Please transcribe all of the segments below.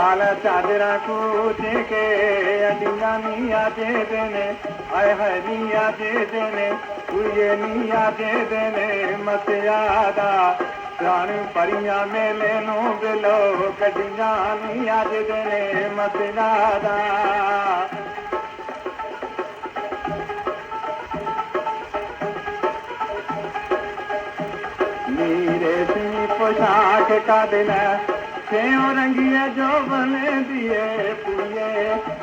काला चादरा कूचे के अडिया मिया दे देने आय है दे देने तुझे मिया दे देने, मत यादा। प्राण परिया मेले नो बिलो कडिया मिया दे देने, मत यादा। नीरे सी पोशाक का दिन سو رنگ جو بڻي پوڙي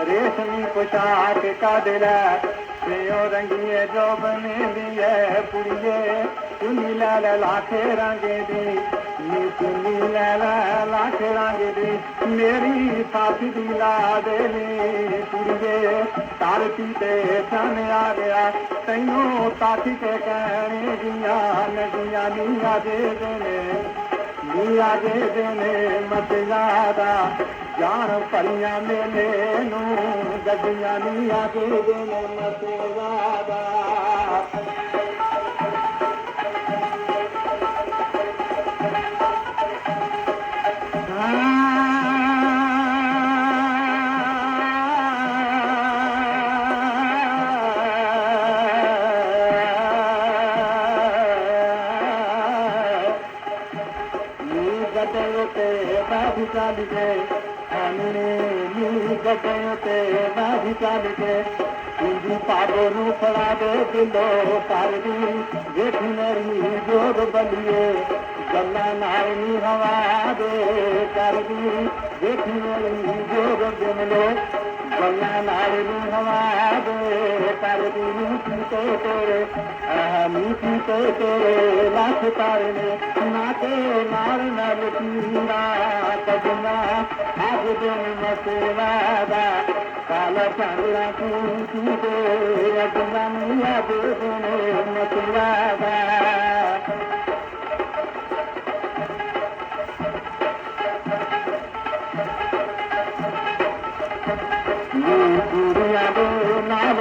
ريشمي پچاڪ ڪاڏي سو رنگ جو بڻنديءَ پوڙي ڪن لاکي رنگ ڪ رنگي ميري تاٿي لا جي پوڙيءَ تالڪي تي سيا تيون تاڪه ٽي ڏياري ਨੀਆਂ ਦੇ ਦੇਣੇ ਨੀਆਂ ਦੇ ਦੇਣੇ ਮਤ ਜ਼ਿਆਦਾ ਜਾਨ ਭਰੀਆਂ ਮੇਲੇ ਨੂੰ ਗੱਡੀਆਂ ਨੀਆਂ ਦੇ ਦੇਣੇ ਮਤ ਜ਼ਿਆਦਾ ख नारणी हवादे जेक नारी हवा পারবে মুখিতে তোরে আহা মুখিতে তোরে লাখ পারবে নাকে মার না লুকিরা কদমা আগদম মসুরাদা কালা চালা কুন্তি দে অদমা মিয়া দেবনে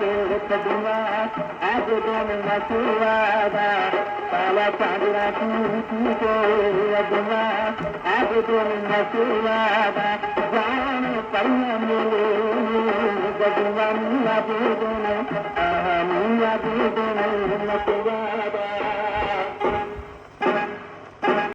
ڪڏوا آج توهان